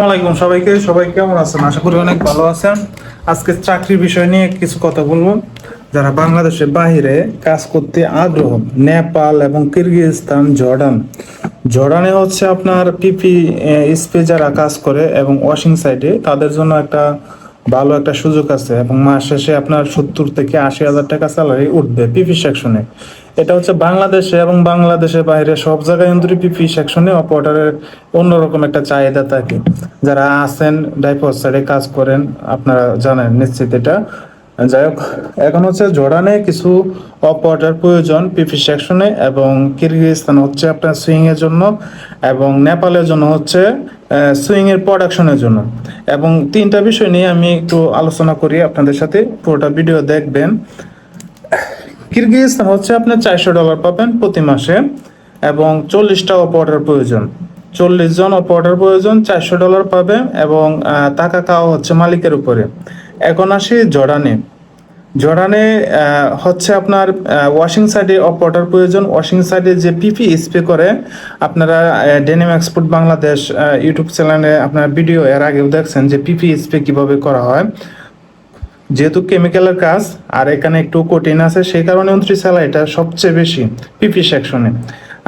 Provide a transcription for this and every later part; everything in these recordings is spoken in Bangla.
আসসালামাইকুম সবাইকে। সবাই কেমন আছেন? আশা করি অনেক ভালো আছেন। আজকে চাকরির বিষয় নিয়ে কিছু কথা বলব। যারা বাংলাদেশের বাইরে কাজ করতে আগ্রহ, নেপাল এবং কিরগিজস্তান, জর্ডান। জর্ডানে হচ্ছে আপনার পিপি স্পে যারা কাজ করে এবং ওয়াশিং সাইডে, তাদের জন্য একটা ভালো একটা সুযোগ আছে এবং মাস শেষে আপনার সত্তর থেকে আশি হাজার টাকা স্যালারি উঠবে পিপি সেকশনে এটা হচ্ছে বাংলাদেশে এবং বাংলাদেশের বাইরে সব জায়গায় কিন্তু পিপি সেকশনে অপারেটরের অন্যরকম একটা চাহিদা থাকে। যারা আছেন ডাইপোর সাইডে কাজ করেন, আপনারা জানেন নিশ্চিত এটা। যাই হোক এখন হচ্ছে জোড়ানে কিছু অপারেটর প্রয়োজন পিপি সেকশনে এবং কিরগিজস্তান হচ্ছে আপনার সুইং এর জন্য, এবং নেপালের জন্য হচ্ছে সুইং এর প্রোডাকশনের জন্য। এবং তিনটা বিষয় নিয়ে আমি একটু আলোচনা করি আপনাদের সাথে, পুরোটা ভিডিও দেখবেন। কিরগিজস্তান হচ্ছে আপনার চারশো ডলার পাবেন প্রতি মাসে, এবং চল্লিশটা অপারেটর প্রয়োজন। চল্লিশ জন অপারেটর প্রয়োজন, চারশো ডলার পাবে এবং টাকা খাওয়া হচ্ছে মালিকের উপরে। এখন আসি জর্ডানে জর্ডানে হচ্ছে আপনার ওয়াশিং সাইডে অপারেটর প্রয়োজন। ওয়াশিং সাইডে যে পিপি স্প্রে করে, আপনারা ডেনিম এক্সপোর্ট বাংলাদেশ ইউটিউব চ্যানেলে আপনারা ভিডিও এর আগেও দেখছেন যে পিপি স্প্রে কীভাবে করা হয়। যেহেতু কেমিক্যালের কাজ, আর এখানে একটু কঠিন আছে, সেই কারণে উনত্রিশ স্যালারিটা সবচেয়ে বেশি পিপি সেকশনে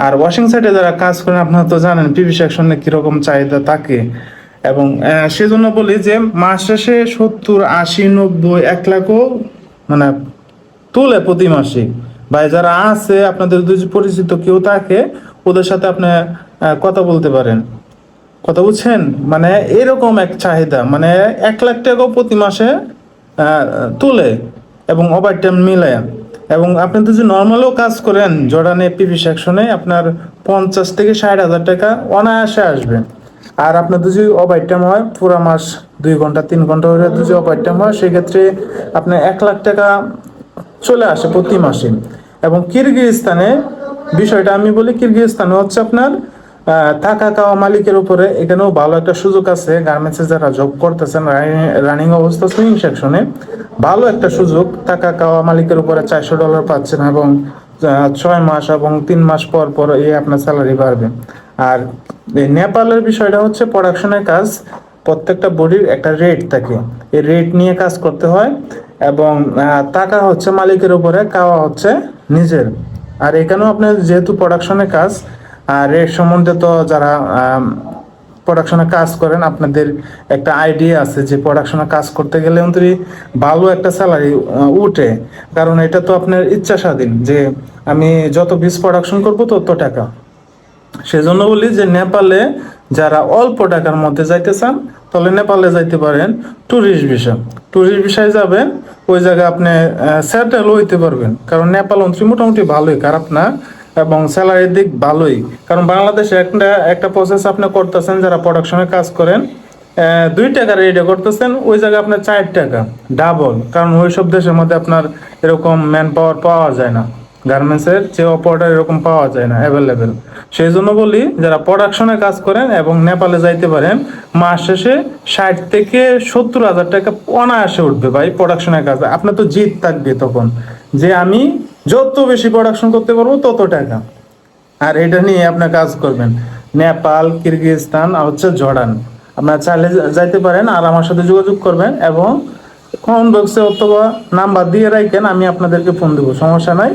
আর ওয়াশিং সাইডে যারা কাজ করেন, আপনারা তো জানেন পিপি সেকশনে কীরকম চাহিদা থাকে। এবং সেজন্য বলি যে, মাস শেষে সত্তর, আশি, নব্বই, এক লাখও মানে তুলে প্রতি মাসে। ভাই, যারা আছে, আপনাদের যদি পরিচিত কেউ থাকে, ওদের সাথে আপনি কথা বলতে পারেন। কথা বুঝছেন? মানে এরকম এক চাহিদা। মানে এক লাখ টাকাও প্রতি মাসে তুলে এবং ওভার টাইম মিলে এবং আপনি যদি নর্মালও কাজ করেন জর্ডানে পিভি সেকশনে আপনার পঞ্চাশ থেকে ষাট হাজার টাকা অনায়াসে আসবে। আর আপনার যদি ওভার টাইম হয়, পুরো মাস দুই ঘণ্টা, তিন ঘণ্টা করে যদি ওভার টাইম হয়, সেক্ষেত্রে আপনার এক লাখ টাকা চলে আসে প্রতি মাসে। এবং কিরগিজস্তানে বিষয়টা আমি বলি, কিরগিজস্তানে হচ্ছে আপনার টাকা খাওয়া মালিকের উপরে এখানেও ভালো একটা সুযোগ আছে। গার্মেন্টসে যারা জব করতেছেন রানিং অবস্থা সুইং সেকশনে ভালো একটা সুযোগ। থাকা খাওয়া মালিকের উপরে চারশো ডলার পাচ্ছেন এবং ছয় মাস এবং তিন মাস পর পর এই আপনার স্যালারি বাড়বে। আর নেপালের বিষয়টা হচ্ছে প্রোডাকশনের কাজ প্রত্যেকটা বডির একটা রেট থাকে। এই রেট নিয়ে কাজ করতে হয় এবং টাকা হচ্ছে মালিকের উপরে কাওয়া হচ্ছে নিজের। আর এখানেও আপনার যেহেতু প্রোডাকশনের কাজ, আর রেট সম্বন্ধে তো যারা প্রোডাকশনে কাজ করেন, আপনাদের একটা আইডিয়া আছে যে প্রোডাকশনে কাজ করতে গেলে অন্তরি ভালো একটা স্যালারি উঠে। কারণ এটা তো আপনার ইচ্ছা স্বাধীন যে আমি যত বীজ প্রোডাকশন করব তত টাকা। সেজন্য বলি যে নেপালে যারা অল্প টাকার মধ্যে যাইতে চান, তাহলে নেপালে যাইতে পারেন ট্যুরিস্ট ভিসা ট্যুরিস্ট ভিসায় যাবেন, ওই জায়গায় আপনি সেটেল হইতে পারবেন। কারণ নেপাল অন্ত্রী মোটামুটি ভালোই, খারাপ না, এবং স্যালারির দিক ভালোই। কারণ বাংলাদেশে একটা একটা প্রসেস আপনি করতেছেন, যারা প্রোডাকশনে কাজ করেন দুই টাকা রেডি করতেছেন, ওই জায়গায় আপনার চার টাকা ডাবল কারণ ওই সব দেশের মধ্যে আপনার এরকম ম্যান পাওয়ার পাওয়া যায় না। গার্মেন্টসের যে অপারেটর এরকম পাওয়া যায় না অ্যাভেলেবেল সেই জন্য বলি, যারা প্রোডাকশনে কাজ করেন এবং নেপালে যাইতে পারেন, মাস শেষে ষাট থেকে সত্তর হাজার টাকা অনায়াসে উঠবে ভাই প্রোডাকশনের কাজ। আপনার তো জিত থাকবে তখন। যে আমি যত বেশি প্রোডাকশন করতে পারব তত টাকা। আর এটা নিয়ে আপনার কাজ করবেন। নেপাল, কিরগিজস্তান হচ্ছে জর্ডান। আপনারা চাইলে যাইতে পারেন আর আমার সাথে যোগাযোগ করবেন এবং কমেন্ট বক্সে অথবা নাম্বার দিয়ে রাখেন, আমি আপনাদেরকে ফোন দেবো। সমস্যা নাই।